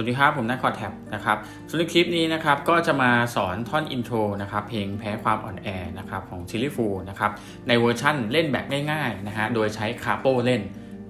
วัสดีครับผมนักคอร์แท็บนะครับส่วนในคลิปนี้นะครับก็จะมาสอนท่อนอินโทรนะครับเพลงแพ้ความอ่อนแอนะครับของชิลลี่ฟูนะครับในเวอร์ชั่นเล่นแบบง่ายๆนะฮะโดยใช้คาโปเล่น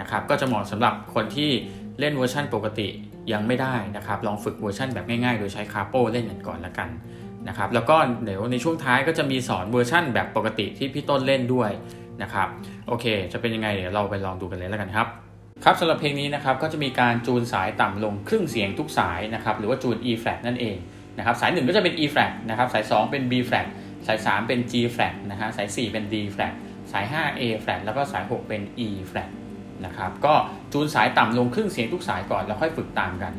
นะครับก็จะเหมาะสำหรับคนที่เล่นเวอร์ชั่นปกติยังไม่ได้นะครับลองฝึกเวอร์ชันแบบง่ายๆ โดยใช้คาโปเล่นกันก่อนละกันนะครับแล้วก็เดี๋ยวในช่วงท้ายก็จะมีสอนเวอร์ชั่นแบบปกติที่พี่ต้นเล่นด้วยนะครับโอเค จะเป็นยังไงเดี๋ยวเราไปลองดูกันเลยแล้วกันครับ ครับสำหรับเพลงนี้นะครับก็จะมีการจูนสายต่ำลงครึ่งเสียงทุกสายนะครับหรือว่าจูน E flat นั่นเองนะครับสาย 1 ก็จะเป็น E flat นะครับสาย 2 เป็น B flat สาย 3 เป็น G flat นะฮะสาย 4 เป็น D flat สาย 5 A flat แล้วก็สาย 6 เป็น E flat นะครับก็จูนสายต่ำลงครึ่งเสียงทุกสายก่อนแล้วค่อยฝึกตามกัน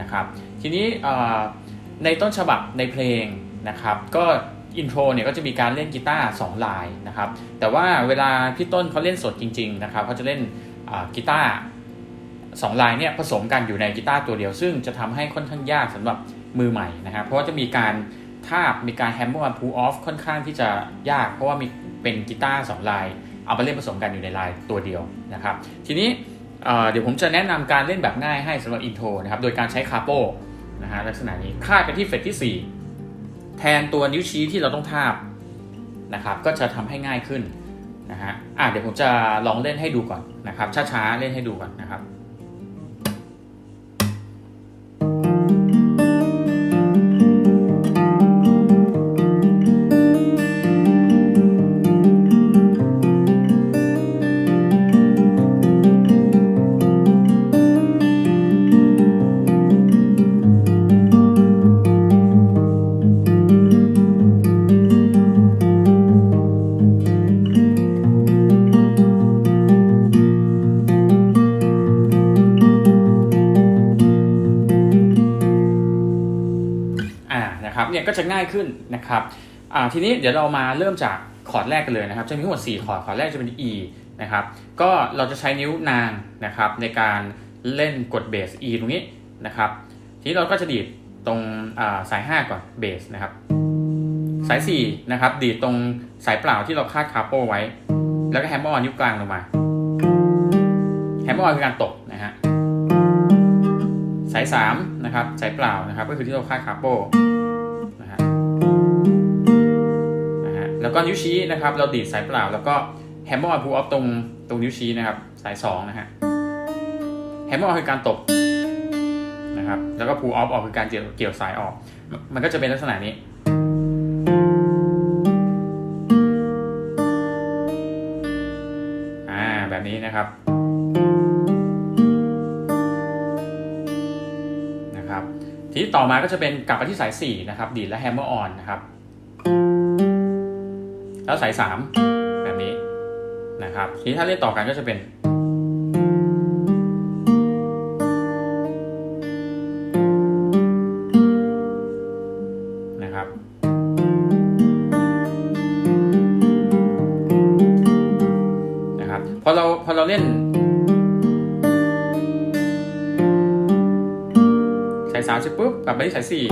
นะครับทีนี้ในต้นฉบับในเพลงนะครับก็อินโทรเนี่ยก็จะมีการเล่นกีตาร์2ลายนะครับแต่ว่าเวลาพี่ต้นเขาเล่นสดจริงๆนะครับเขาจะเล่น กีตาร์สองลายเนี่ยผสมกันอยู่ในกีตาร์ตัวเดียว ซึ่งจะทำให้ค่อนข้างยากสำหรับมือใหม่นะครับ เพราะว่าจะมีการทาบมีการแฮมเมอร์พูออฟค่อนข้างที่จะยาก เพราะว่ามีเป็นกีตาร์สองลายเอาไปเล่นผสมกันอยู่ในลายตัวเดียวนะครับ ทีนี้เดี๋ยวผมจะแนะนำการเล่นแบบง่ายให้สำหรับอินโทรนะครับ โดยการใช้คาโปนะฮะลักษณะนี้คาดไปที่เฟตที่ 4 แทนตัวนิ้วชี้ที่เราต้องทาบนะครับ ก็จะทำให้ง่ายขึ้น นะฮะอะเดี๋ยวผมจะลองเล่นให้ดูก่อนนะครับช้าๆเล่นให้ดูก่อนนะครับ นะครับเนี่ยก็จะง่ายขึ้นนะครับทีนี้เดี๋ยวเรามาเริ่มจากคอร์ดแรกกันเลยนะครับ จะมีทั้งหมด4คอร์ดคอร์ดแรกจะเป็น E นะครับก็เราจะใช้นิ้วนางนะครับในการเล่นกดเบส E ตรงนี้นะครับทีนี้เราก็จะดีดตรงาสาย 5 ก่อนเบสนะครับสาย4นะครับดีดตรงสายเปล่าที่เราคาดคาโปไว้ แล้วก็แฮมเมอร์ออนนิ้วกลางลงมาแฮมเมอร์ออนคือการตกนะฮะสาย3นะครับสายเปล่านะครับก็คือที่เราคาดคาโป นะฮะนะฮะแล้วก็นิ้วชี้นะครับ เราดีดสายเปล่า แล้วก็แฮมเมอร์ออนพูออฟตรงตรงนิ้วชี้นะครับสาย2นะฮะแฮมเมอร์ออนคือการตกนะครับแล้วก็พูออฟออกคือการเกี่ยวเกี่ยวสายออก มันก็จะเป็นลักษณะนี้อ่าแบบนี้นะครับ ทีต่อมาก็จะเป็นกลับไปที่สาย 4 นะครับ ดีดและแฮมเมอร์ออนนะครับ แล้วสาย 3 แบบนี้นะครับ ทีนี้ถ้าเล่นต่อกันก็จะเป็น ไปที่สายสี่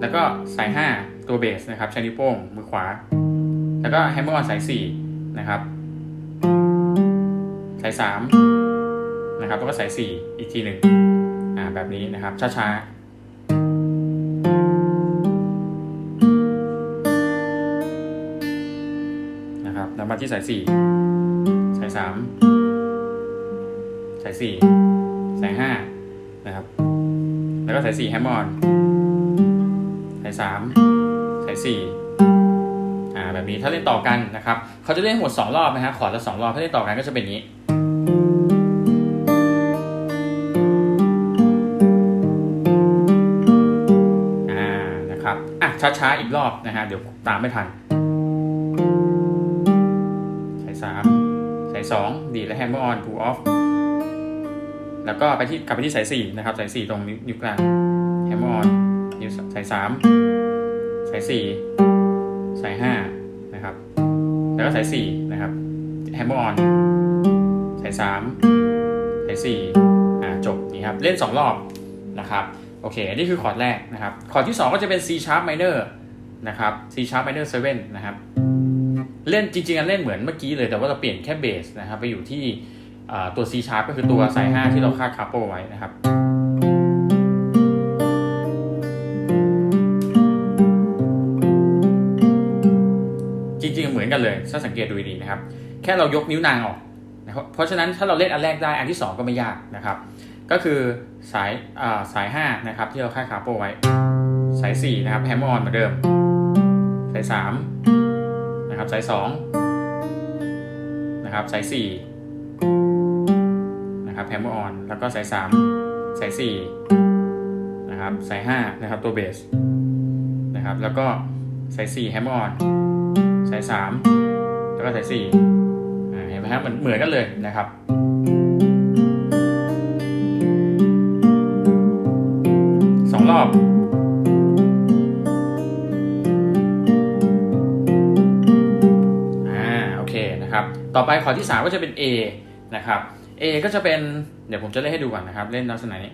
แล้วก็สายห้าตัวเบสนะครับใช้นิ้วโป้งมือขวา แล้วก็แฮมเมอร์ออนสายสี่นะครับ สายสามนะครับ แล้วก็สายสี่อีกทีหนึ่งอ่าแบบนี้นะครับ ช้าๆนะครับแล้วมาที่สายสี่สายสามสายสี่สายห้านะครับ แล้วก็สายสี่แฮมมอนสายสามสายสี่อ่าแบบนี้ถ้าเล่นต่อกันนะครับเขาจะเล่นหมดสองรอบนะฮะขอดละสองรอบถ้าเล่นต่อกันก็จะเป็นอย่างนี้อ่านะครับอะช้าๆอีกรอบนะฮะเดี๋ยวตามไม่ทันสายสามสายสองดีและแฮมเมอร์ออนพูออฟ แล้วก็ไปที่กลับไปที่สายสี่นะครับสายสี่ตรงนิ้วกลางแฮมมออนนิ้วสายสามสายสี่สายห้านะครับ แล้วก็สายสี่นะครับแฮมมออนสายสามสายสี่อ่าจบนี่ครับเล่นสองรอบนะครับโอเคนี่คือคอร์ดแรกนะครับคอร์ดที่สองก็จะเป็น C sharp minor นะครับ C sharp minor 7นะครับ เล่นจริงๆเล่นเหมือนเมื่อกี้เลยแต่ว่าเราเปลี่ยนแค่เบสนะครับไปอยู่ที่ ตัว C sharp ก็คือตัวสาย 5 ที่เราคาดคัพเปิลไว้นะครับ จริงๆ เหมือนกันเลยถ้าสังเกตดูดีนะครับ แค่เรายกนิ้วนางออกนะเพราะฉะนั้นถ้าเราเล่นอันแรกได้อันที่ 2 ก็ไม่ยากนะครับ ก็คือสายสาย 5 นะครับ ที่เราคาดคัพเปลไว้ สาย 4 นะครับแฮมมอออนเหมือนเดิม สาย 3 นะครับสาย 2 นะครับสาย 4 แฮมเมอร์ออน แล้วก็สาย 3 สาย 4 นะครับ สาย 5 นะครับ ตัวเบส นะครับ แล้วก็สาย 4 แฮมเมอร์ออน สาย 3 แล้วก็สาย4อ่เห็นไหมครับมันเหมือนกันเลยนะครับสองรอบอ่าโอเคนะครับต่อไปขอที่ 3 ก็จะเป็น A นะครับ A ก็จะเป็น เดี๋ยวผมจะเล่นให้ดูก่อนนะครับ เล่นลักษณะนี้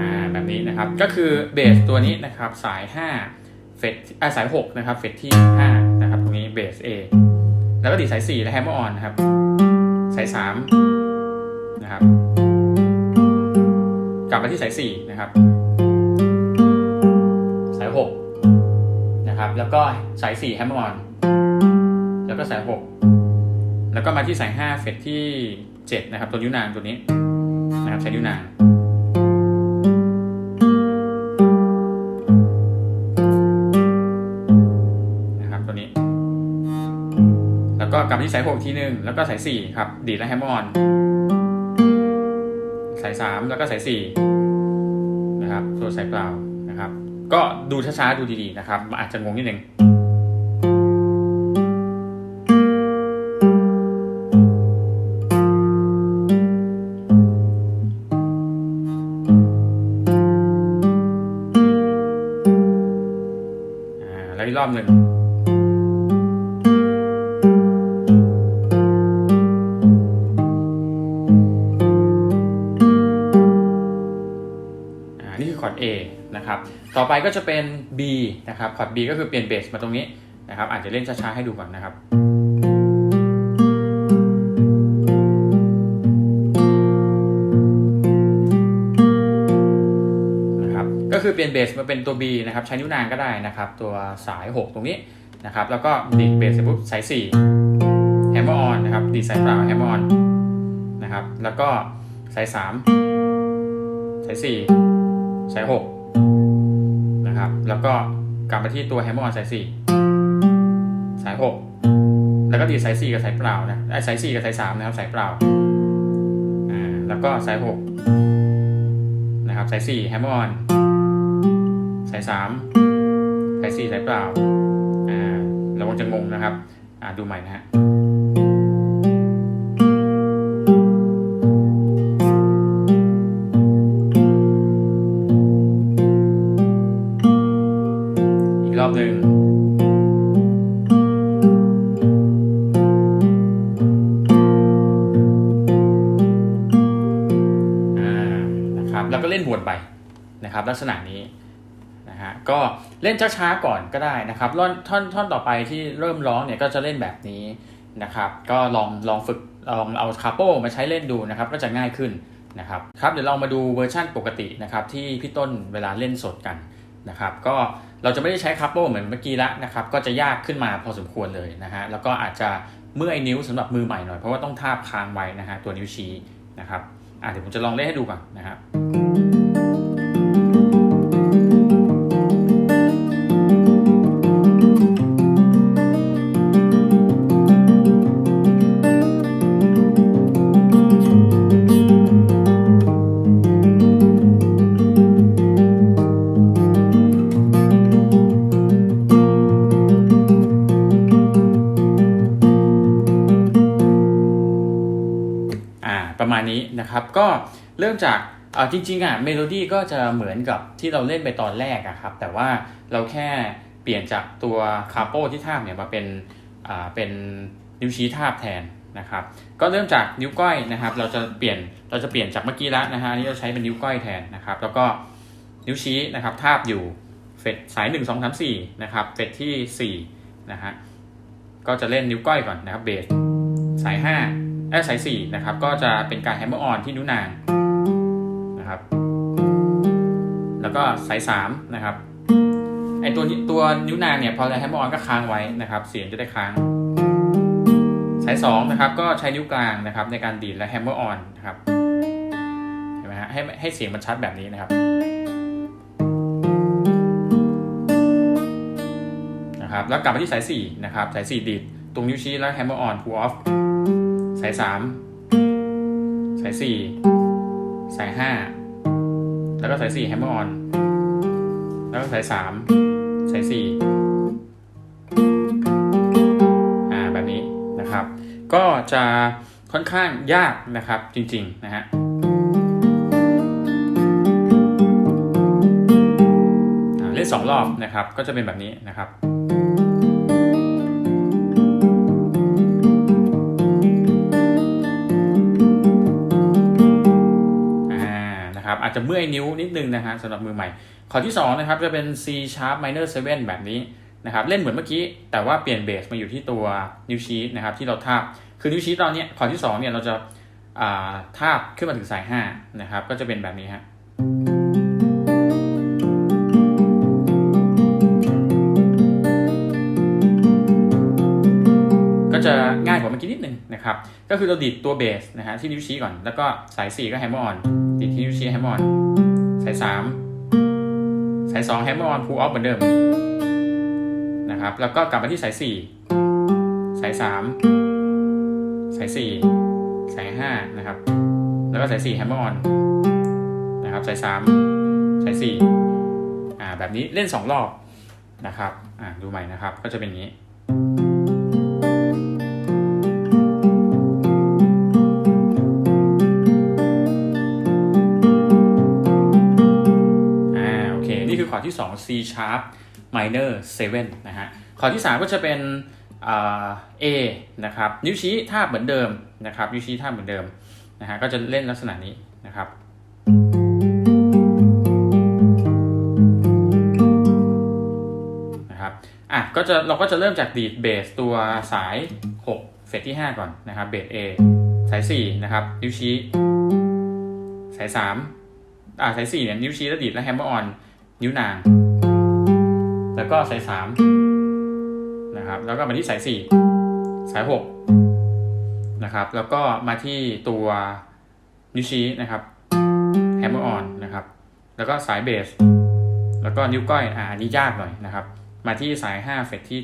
อ่า แบบนี้นะครับ ก็คือเบสตัวนี้นะครับ สาย 5 เฟดอ่าสาย 6 นะครับ เฟดที่ 5 นะครับ ตรงนี้เบส A แล้วก็ดีสาย 4 และแฮมเมอร์ออนนะครับ สาย 3 นะครับ กลับมาที่สาย 4 นะครับ แล้วก็สาย4แฮมมอนแล้วก็สาย 6 แล้วก็มาที่สาย 5 เฟดที่ 7 นะครับ ตัวนิ้วนางตัวนี้นะครับใช้นิ้วนางนะครับตัวนี้ แล้วก็กลับที่สาย 6 ทีหนึ่งแล้วก็สาย 4 ครับ ดีดและแฮมมอนสาย 3 แล้วก็สาย 4 นะครับตัวสายเปล่า ก็ดูช้าๆ ดูดีๆ นะครับ อาจจะงงนิดนึงอ่าแล้วอีกรอบหนึ่ง ต่อไปก็จะเป็น B นะครับคอร์ด B ก็คือเปลี่ยนเบสมาตรงนี้นะครับอาจจะเล่นช้าๆให้ดูก่อนนะครับนะครับ ก็คือเปลี่ยนเบสมาเป็นตัว B นะครับใช้นิ้วนางก็ได้นะครับ ตัวสาย 6 ตรงนี้นะครับ แล้วก็ดีดเบสเสร็จปุ๊บสาย4แฮมเมอร์ออนนะครับดีดสายเปล่าแฮมเมอร์ออนนะครับ แล้วก็สาย 3 สาย 4 สาย 6 นะครับ แล้วก็กลับมาที่ตัวแฮมเมอร์ออนสาย4สาย6แล้วก็ดีสาย4กับสายเปล่านะไอ้สาย4กับสาย3นะครับ สายเปล่าอ่าแล้วก็สาย6นะครับสาย4แฮมเมอร์ออนสาย3สาย4สายเปล่าอ่าระวังจะงงนะครับ อ่าดูใหม่นะฮะ แล้วก็เล่นวนไปนะครับ ลักษณะนี้นะฮะก็เล่นช้าๆก่อนก็ได้นะครับท่อนท่อนท่อนต่อไปที่เริ่มร้องเนี่ยก็จะเล่นแบบนี้นะครับ ก็ลองลองฝึกลองเอาคาโปมาใช้เล่นดูนะครับ ก็จะง่ายขึ้นนะครับครับเดี๋ยวเรามาดูเวอร์ชั่นปกตินะครับที่พี่ต้นเวลาเล่นสดกันนะครับก็เราจะไม่ได้ใช้คาโปเหมือนเมื่อกี้ละนะครับก็จะยากขึ้นมาพอสมควรเลยนะฮะแล้วก็อาจจะเมื่อยนิ้วสำหรับมือใหม่หน่อยเพราะว่าต้องทาบค้างไว้นะฮะตัวนิ้วชี้นะครับอะเดี๋ยวผมจะลองเล่นให้ดูก่อนนะครับอ่า ประมาณนี้นะครับก็เริ่มจาก อ่าจริงๆอะเมโลดี้ก็จะเหมือนกับที่เราเล่นไปตอนแรกอะครับ แต่ว่าเราแค่เปลี่ยนจากตัวคาโปที่ทาบเนี่ยมาเป็นอ่าเป็นนิ้วชี้ทาบแทนนะครับ ก็เริ่มจากนิ้วก้อยนะครับ เราจะเปลี่ยนเราจะเปลี่ยนจากเมื่อกี้ล้วนะฮะนนี้เราใช้เป็นนิ้วก้อยแทนนะครับ แล้วก็นิ้วชี้นะครับทาบอยู่เฟดสาย 1 2 3 4นะครับเฟดที่4นะฮะก็จะเล่นนิ้วก้อยก่อนนะครับเบสสาย5เอ้สายสี่นะครับก็จะเป็นการแฮมเมอร์ออนที่นิ้วนาง นะครับ แล้วก็สายสามนะครับไอตัวตัวนิ้วนางเนี่ยพอเราแฮมเมอร์ออนก็ค้างไว้นะครับ เสียงจะได้ค้าง สายสองนะครับ ก็ใช้นิ้วกลางนะครับ ในการดีดและแฮมเมอร์ออนนะครับเห็นไหมฮะให้ให้เสียงมันชัดแบบนี้นะครับนะครับแล้วกลับมาที่สายสี่นะครับสายสี่ดีดตรงนิ้วชี้แล้วแฮมเมอร์ออนพูออฟสายสามสายสี่สายห้า แล้วก็สายสี่แฮมเมอร์ออน แล้วก็สายสามสายสี่อ่าแบบนี้นะครับ ก็จะค่อนข้างยากนะครับจริงๆนะฮะอ่าเล่นสองรอบนะครับ ก็จะเป็นแบบนี้นะครับ นะครับอาจจะเมื่อยนิ้วนิดนึงนะฮะสำหรับมือใหม่ขอที่2นะครับจะเป็น C sharp minor 7 แบบนี้นะครับเล่นเหมือนเมื่อกี้ แต่ว่าเปลี่ยนเบสมาอยู่ที่ตัวนิ้วชี้นะครับที่เราทาบคือนิ้วชี้ตอนนี้ยขอที่2เนี่ยเราจะาทาบขึ้นมาถึงสาย5นะครับก็จะเป็นแบบนี้ฮะก็จะง่ายกว่าเมื่อกี้นิดนึงนะครับก็คือเราดีดตัวเบสนะฮะที่นิ้วชี้ก่อน แล้วก็สาย 4 ก็แฮมเมอร์ออน ดีดที่นิ้วชี้แฮมมอร์ออนสาย3สาย2แฮมมอนพูออฟเหมือนเดิมนะครับแล้วก็กลับมาที่สาย4สาย3สาย4สาย5นะครับ แล้วก็สาย4แฮมเมอร์ออนนะครับสาย3สาย4อ่าแบบนี้เล่น2รอบนะครับอ่าดูใหม่นะครับก็จะเป็นอย่างนี้ ที่ 2 C sharp minor 7นะฮะคอร์ดที่ 3 ก็จะเป็นอ่า A นะครับนิ้วชี้ท่าเหมือนเดิมนะครับนิ้วชี้ท่าเหมือนเดิมนะฮะก็จะเล่นลักษณะนี้นะครับนะครับอะก็จะเราก็จะเริ่มจากดีดเบสตัวสาย 6 เฟสที่ 5 ก่อนนะครับเบส A สาย 4 นะครับ นิ้วชี้ สาย 3 อ่าสาย 4 เนี่ยนิ้วชี้แล้วดีดแล้วแฮมเมอร์ออน นิ้วนาง แล้วก็สาย3นะครับ แล้วก็มาที่สาย4สาย6นะครับ แล้วก็มาที่ตัวนิ้วชี้นะครับแฮมเมอร์ออนนะครับ แล้วก็สายเบส แล้วก็นิ้วก้อยอ่าอันนี้ยากหน่อยนะครับ มาที่สาย5เฟสที่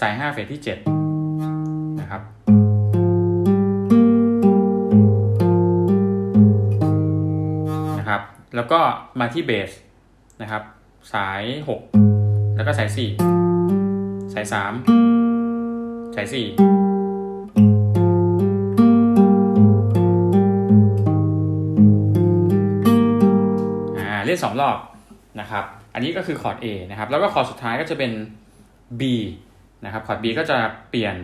สาย5เฟสที่7นะครับนะครับ แล้วก็มาที่เบส นะครับ สาย 6 แล้วก็สาย 4 สาย 3 สาย 4 อ่า เล่น 2 รอบนะครับ อันนี้ก็คือคอร์ด A นะครับ แล้วก็คอร์ดสุดท้ายก็จะเป็น B นะครับ คอร์ด B ก็จะเปลี่ยน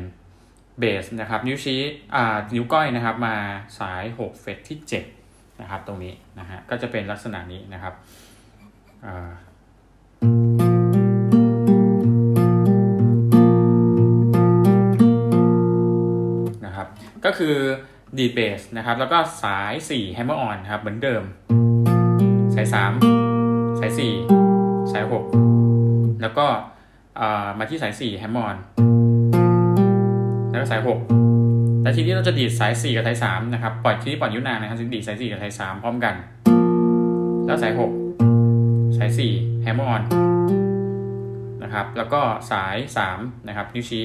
เบสนะครับ นิ้วชี้อ่านิ้วก้อยนะครับ มาสาย 6 เฟสที่ 7 นะครับ ตรงนี้นะฮะ ก็จะเป็นลักษณะนี้นะครับ อ่านะครับ ก็คือดีดเบสนะครับ แล้วก็สาย4 Hammer on ครับเหมือนเดิม สาย 3 สาย 4 สาย 6 แล้วก็มาที่สาย 4 Hammer on แล้วก็สาย 6แต่ทีนี้เราจะดีดสาย 4 กับสาย 3 นะครับ ปล่อยทีนี้ปล่อยนิ้วนางนะครับดีดสาย 4 กับสาย 3 พร้อมกัน แล้วสาย 6 สาย4 Hammer on นะครับ แล้วก็สาย 3 นะครับ นิ้วชี้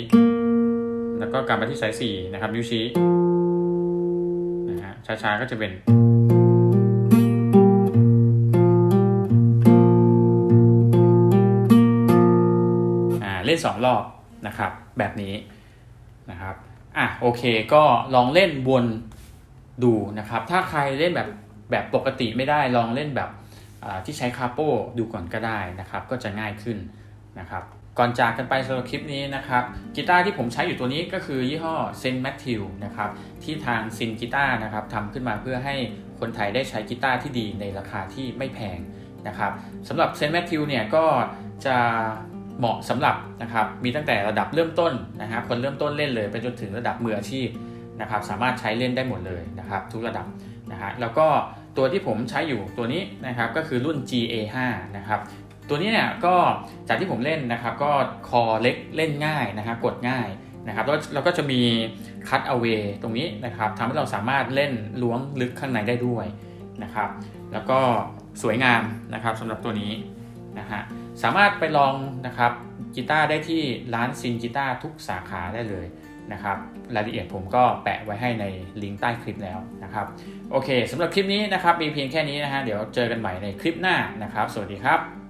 แล้วก็กลับมาที่สาย 4 นะครับ นิ้วชี้นะฮะช้าๆก็จะเป็นอ่าเล่น 2 รอบนะครับ แบบนี้นะครับอะโอเคก็ลองเล่นวนดูนะครับ ถ้าใครเล่นแบบแบบปกติไม่ได้ลองเล่นแบบ ที่ใช้คาโปดูก่อนก็ได้นะครับ ก็จะง่ายขึ้นนะครับ ก่อนจากกันไปสำหรับคลิปนี้นะครับกีตาร์ที่ผมใช้อยู่ตัวนี้ก็คือยี่ห้อเซนแมทธิวนะครับที่ทางซินกีตาร์นะครับทำขึ้นมาเพื่อให้คนไทยได้ใช้กีตาร์ที่ดีในราคาที่ไม่แพงนะครับสำหรับเซนแมทธิวเนี่ยก็จะเหมาะสำหรับนะครับมีตั้งแต่ระดับเริ่มต้นนะครับคนเริ่มต้นเล่นเลยไปจนถึงระดับมืออาชีพนะครับสามารถใช้เล่นได้หมดเลยนะครับทุกระดับนะฮะแล้วก็ ตัวที่ผมใช้อยู่ตัวนี้นะครับก็คือรุ่น GA5 นะครับตัวนี้เนี่ยก็จากที่ผมเล่นนะครับก็คอเล็กเล่นง่ายนะครับกดง่ายนะครับแล้วเราก็จะมีคัตเอา a y ตรงนี้นะครับทำให้เราสามารถเล่นล้วงลึกข้างในได้ด้วยนะครับ แล้วก็สวยงามนะครับสำหรับตัวนี้นะฮะสามารถไปลองนะครับกีตาร์ได้ที่ร้านซินกีตาร์ทุกสาขาได้เลย นะครับรายละเอียดผมก็แปะไว้ให้ในลิงก์ใต้คลิปแล้วนะครับโอเคสำหรับคลิปนี้นะครับมีเพียงแค่นี้นะฮะเดี๋ยวเจอกันใหม่ในคลิปหน้านะครับ สวัสดีครับ